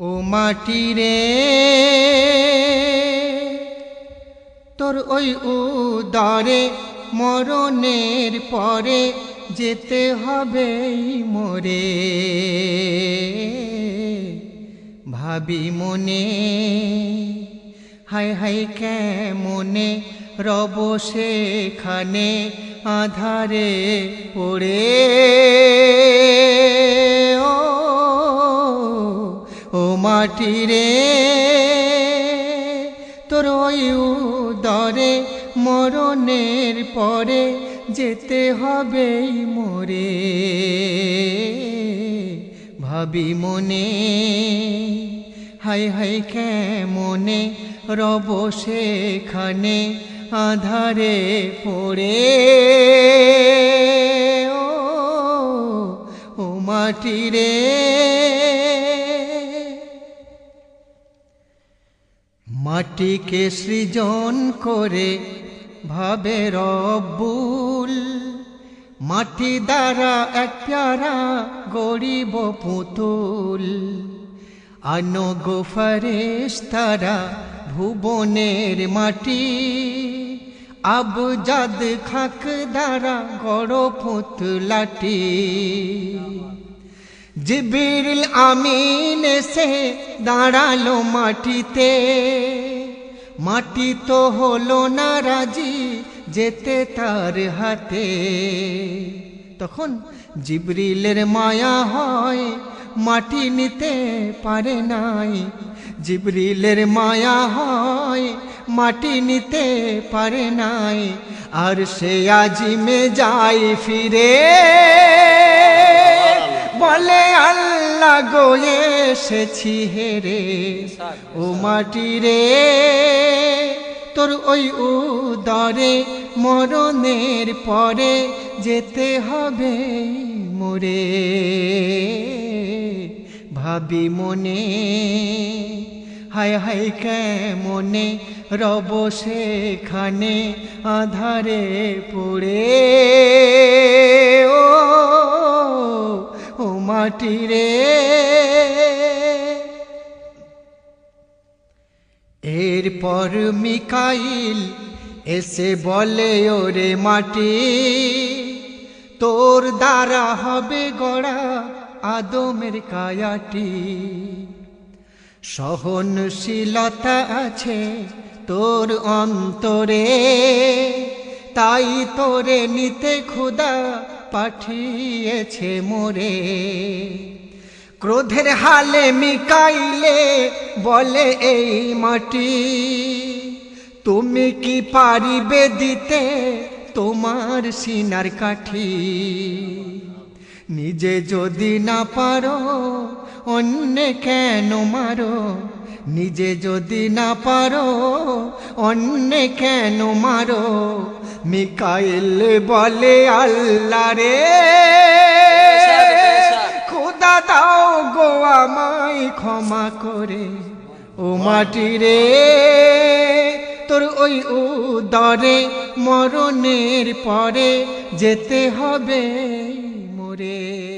ও মাটি রে, তোর ওই উদরে মরণের পরে যেতে হবে মরে। ভাবি মনে হাই হাই কেমনে রব সেখানে আধারে পড়ে। ও মাটি রে। তোর ওই উদরে মরণের পরে যেতে হবেই মোরে। ভাবি মনে, হাই হাই খে মনে রব সেখানে আধারে পড়ে। ও ও মাটিকে সৃজন করে ভাবে রব্বুল। মাটি দ্বারা এক প্যারা গরিব পুতুল। আনো গোফারেশ তারা ভুবনের মাটি। আবজাদ খাক দ্বারা গড় পুতলাটি। জিবিরিল আমিন এসে দাঁড়াল মাটিতে। মাটি তো হলো না রাজি যেতে তার হাতে। তখন জিবরিলের মায়া হয়, মাটি নিতে পারে নাই। জিবরিলের মায়া হয়, মাটি নিতে পারে নাই। আর সে আজিমে যায় ফিরে। বলে আল্লাহ গো এসেছি হেরে ও মাটি রে। তোর ওই উদরে মরণের পরে যেতে হবে মোরে। ভাবি মনে, হায় হায় কেমনে রব সেখানে আধারে পড়ে। ও ও মাটি রে। এরপর মিকাইল এসে বলে, ওরে মাটি, তোর দ্বারা হবে গড়া আদমের কায়াটি। সহনশীলতা আছে তোর অন্তরে, তাই তোরে নিতে খুদা পাঠিয়েছে মোরে। ক্রোধের হালে মিকাইলে বলে এই মাটি, তুমি কি পারিবে দিতে তোমার সিনার কাঠি? নিজে যদি না পারো, অন্য কেন মারো? নিজে যদি না পারো, অন্য কেন মারো? মিকাইল বলে, আল্লাহ রে, খোদা দাও গো আমায় ক্ষমা করে। ও মাটি রে, তোর ওই উদরে মরণের পরে যেতে হবে মোরে।